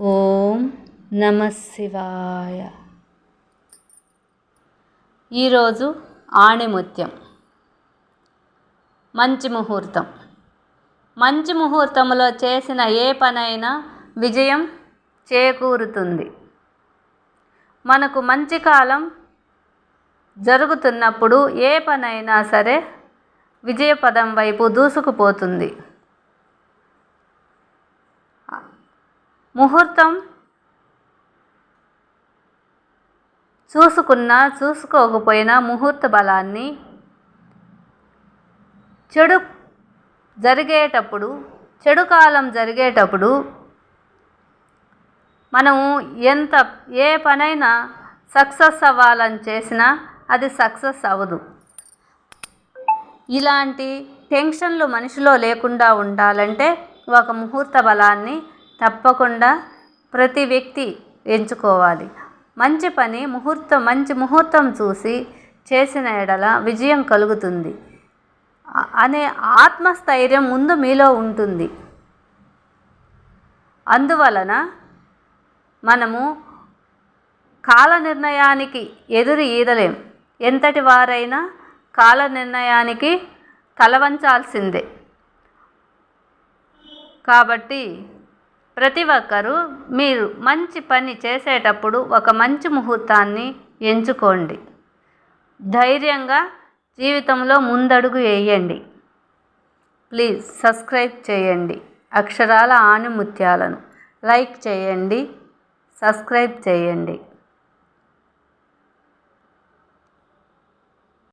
ఓం నమ శివాయ. ఈరోజు ఆణిముత్యం. మంచి ముహూర్తం. మంచి ముహూర్తంలో చేసిన ఏ పనైనా విజయం చేకూరుతుంది. మనకు మంచి కాలం జరుగుతున్నప్పుడు ఏ పనైనా సరే విజయపదం వైపు దూసుకుపోతుంది. ముహూర్తం చూసుకున్నా చూసుకోకపోయినా ముహూర్త బలాన్ని చెడు జరిగేటప్పుడు చెడు కాలం జరిగేటప్పుడు మనము ఎంత ఏ పనైనా సక్సెస్ అవ్వాలని చేసినా అది సక్సెస్ అవ్వదు. ఇలాంటి టెన్షన్లు మనిషిలో లేకుండా ఉండాలంటే ఒక ముహూర్త బలాన్ని తప్పకుండా ప్రతి వ్యక్తి ఎంచుకోవాలి. మంచి పని ముహూర్తం మంచి ముహూర్తం చూసి చేసిన ఎడల విజయం కలుగుతుంది. అనే ఆత్మస్థైర్యం ముందు మీలో ఉంటుంది. అందువలన మనము కాల నిర్ణయానికి ఎదురు ఈదలేం. ఎంతటి వారైనా కాల నిర్ణయానికి తలవంచాల్సిందే. కాబట్టి ప్రతి ఒక్కరూ మీరు మంచి పని చేసేటప్పుడు ఒక మంచి ముహూర్తాన్ని ఎంచుకోండి. ధైర్యంగా జీవితంలో ముందడుగు వేయండి. ప్లీజ్ సబ్స్క్రైబ్ చేయండి. అక్షరాల ఆణిముత్యాలను లైక్ చేయండి. సబ్స్క్రైబ్ చేయండి.